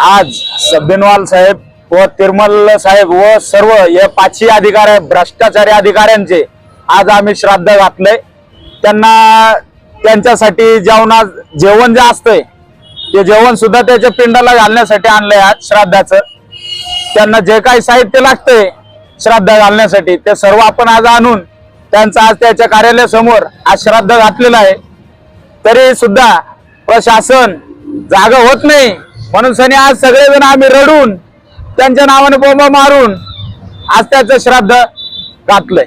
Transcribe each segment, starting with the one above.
आज सब्बिनवाल साहेब व तिरमल साहेब व सर्व या पाचही अधिकार भ्रष्टाचारी अधिकाऱ्यांचे आज आम्ही श्राद्ध घातलंय. त्यांना त्यांच्यासाठी जेवणा जेवण जे असतंय ते जेवण सुद्धा त्याच्या पिंडाला घालण्यासाठी आणलंय आज श्राद्धाचं. त्यांना जे काही साहित्य लागतंय श्राद्ध घालण्यासाठी ते सर्व आपण आज आणून त्यांचं आज त्याच्या कार्यालयासमोर आज श्राद्ध घातलेलं आहे. तरी सुद्धा प्रशासन जागा होत नाही. म्हणून सनी आज सगळेजण आम्ही रडून त्यांच्या नावाने बोंबा मारून आज त्याचं श्राद्ध घातलंय.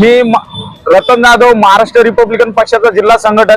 मी म- रतन जाधव महाराष्ट्र रिपब्लिकन पक्षाचा जिल्हा संघटक.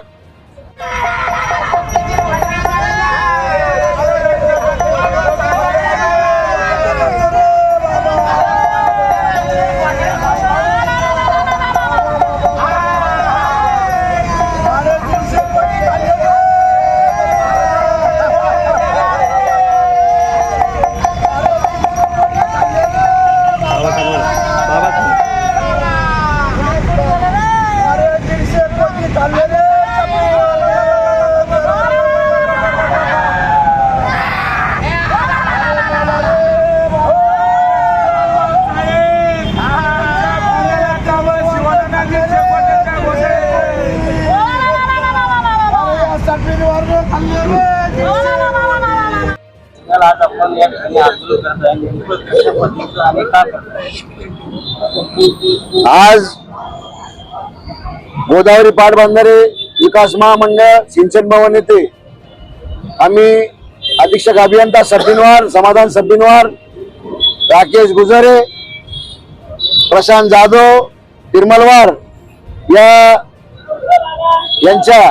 आज आपण या ठिकाणी आंदोलन करत आहे आज गोदावरी पाटबंधारे विकास महामंडळ सिंचन भवन येथे आम्ही अधीक्षक अभियंता सब्बिनवार समाधान सबिनवार राकेश गुजरे प्रशांत जाधव तिरमलवार या यांच्या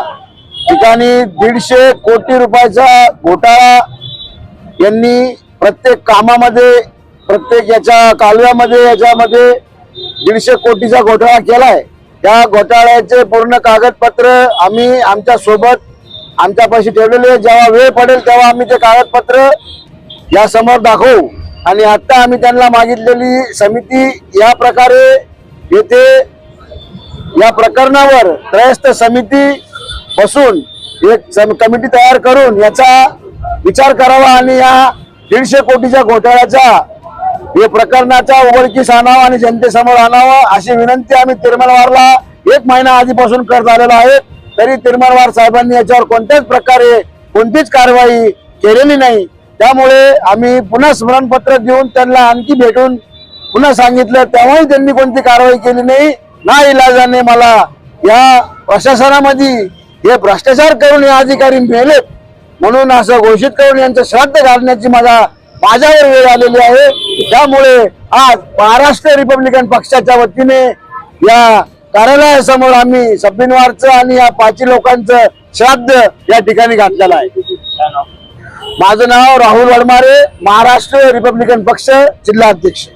ठिकाणी दीडशे कोटी रुपयाचा घोटाळा यांनी प्रत्येक कामामध्ये प्रत्येक याच्या कालव्यामध्ये याच्यामध्ये दीडशे कोटीचा घोटाळा केलाय. त्या घोटाळ्याचे पूर्ण कागदपत्र आम्ही आमच्यासोबत आमच्यापाशी ठेवलेले जेव्हा वेळ पडेल तेव्हा आम्ही ते कागदपत्र या समोर दाखवू. आणि आता आम्ही त्यांना मागितलेली समिती या प्रकारे येथे या प्रकरणावर त्रयस्थ समिती बसून एक सम- कमिटी तयार करून याचा विचार करावा आणि या दीडशे कोटीच्या घोटाळ्याचा हे प्रकरणाचा उघडकीस आणावा आणि जनतेसमोर आणावा अशी विनंती आम्ही तिरमलवारला एक महिना आधीपासून करत आलेलो आहे. तरी तिरमलवार साहेबांनी याच्यावर कोणत्याच प्रकारे कोणतीच कारवाई केलेली नाही. त्यामुळे आम्ही पुन्हा स्मरणपत्र देऊन त्यांना आणखी भेटून पुन्हा सांगितलं तेव्हाही त्यांनी कोणती कारवाई केली नाही. ना इलाजाने मला या प्रशासनामध्ये हे भ्रष्टाचार करून हे अधिकारी मेले म्हणून असं घोषित करून यांचं श्राद्ध घालण्याची माझा माझ्यावर वेळ आलेली आहे. त्यामुळे आज महाराष्ट्र रिपब्लिकन पक्षाच्या वतीने या कार्यालयासमोर आम्ही सबिनवारचं आणि या पाची लोकांचं श्राद्ध या ठिकाणी घातलेलं आहे. माझं नाव राहुल वडमारे महाराष्ट्र रिपब्लिकन पक्ष जिल्हा अध्यक्ष